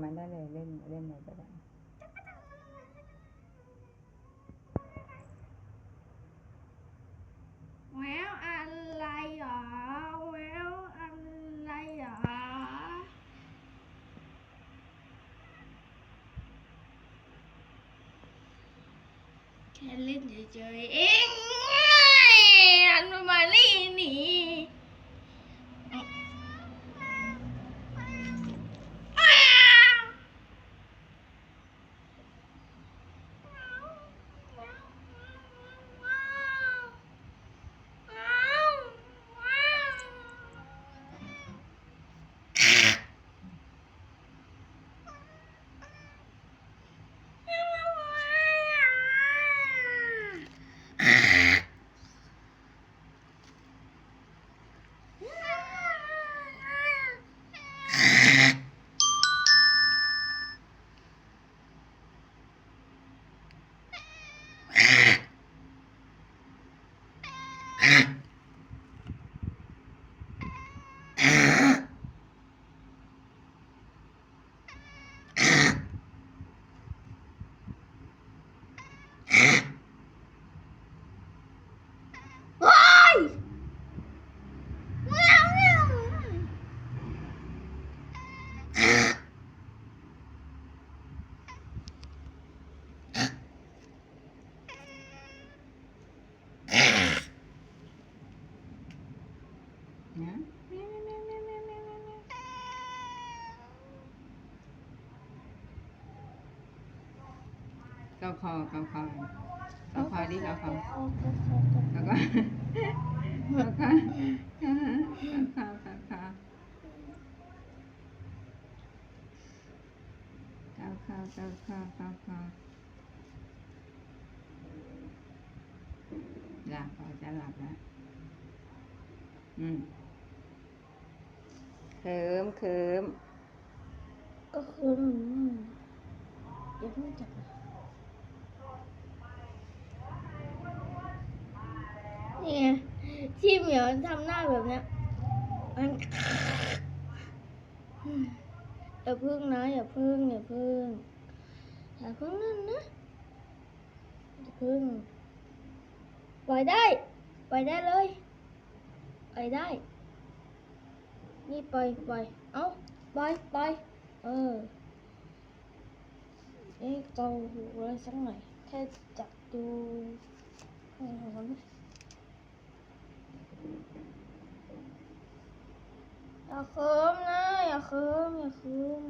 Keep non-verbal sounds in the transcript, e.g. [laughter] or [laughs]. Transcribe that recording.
mà nó này lên lên này các bạn Well, anh like uh, well, anh like uh. Can I chơi you join? Anh mà Ah. [laughs] เกาคอเกาคอเกาคอดิเกาคอแล้วก็แล้วก็เกาคอเกาคอเกาคอเกาคอเกาคอหลับพอจะหลับแล้วอืม เคิมเคิมก็คืออืมอย่าเพิ่งจับนะนี่ไงที่เหมียวทำหน้าแบบเนี้ยมันอย่าพึ่งนะอย่าพึ่งอย่าพึ่งอย่าพึ่งนั่นนะอย่าพึ่งปล่อยได้ปล่อยได้เลยปล่อยได้ นี่ไปไปล่อยเอาปไปเออนี่เกาหูอะไรสักหน่อยแค่จับดูหัวมันอย่าเคิมนะอย่าเคิมอย่าเคิม